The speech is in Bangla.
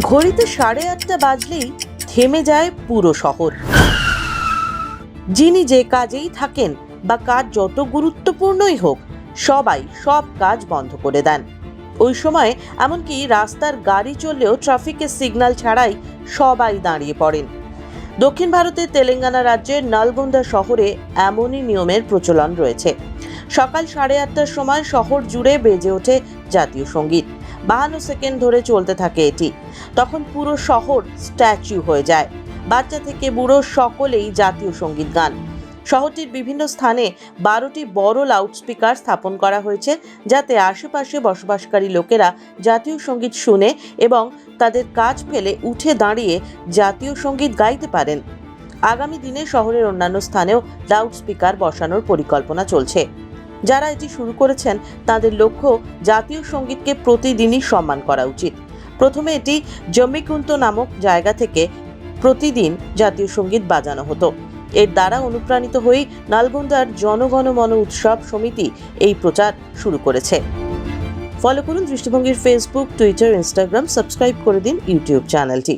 ঘড়িতে সাড়ে আটটা বাজলেই থেমে যায় পুরো শহর। যিনি যে কাজেই থাকেন বা কাজ যত গুরুত্বপূর্ণই হোক, সবাই সব কাজ বন্ধ করে দেন। ওই সময় এমনকি রাস্তার গাড়ি চললেও ট্রাফিকের সিগন্যাল ছাড়াই সবাই দাঁড়িয়ে পড়েন। দক্ষিণ ভারতের তেলেঙ্গানা রাজ্যের নালগোন্দা শহরে এমনই নিয়মের প্রচলন রয়েছে। সকাল সাড়ে আটটার সময় শহর জুড়ে বেজে ওঠে জাতীয় সংগীত। বাহান্ন সেকেন্ড ধরে চলতে থাকে এটি। তখন পুরো শহর স্ট্যাচু হয়ে যায়। বাচ্চা থেকে বুড়ো সকলেই জাতীয় সংগীত গান। শহরটির বিভিন্ন স্থানে বারোটি বড় লাউডস্পিকার স্থাপন করা হয়েছে, যাতে আশেপাশে বসবাসকারী লোকেরা জাতীয় সংগীত শুনে এবং তাদের কাজ ফেলে উঠে দাঁড়িয়ে জাতীয় সংগীত গাইতে পারেন। আগামী দিনে শহরের অন্যান্য স্থানেও লাউডস্পিকার বসানোর পরিকল্পনা চলছে। যারা এটি শুরু করেছেন, তাদের লক্ষ্য জাতীয় সঙ্গীতকে প্রতিদিনই সম্মান করা উচিত। প্রথমে এটি জমিকুন্ত নামক জায়গা থেকে প্রতিদিন জাতীয় সংগীত বাজানো হতো। এর দ্বারা অনুপ্রাণিত হয়েই নালগোন্দার জনগণমন উৎসব সমিতি এই প্রচার শুরু করেছে। ফলো করুন দৃষ্টিভঙ্গির ফেসবুক টুইটার ইনস্টাগ্রাম সাবস্ক্রাইব করে দিন ইউটিউব চ্যানেলটি।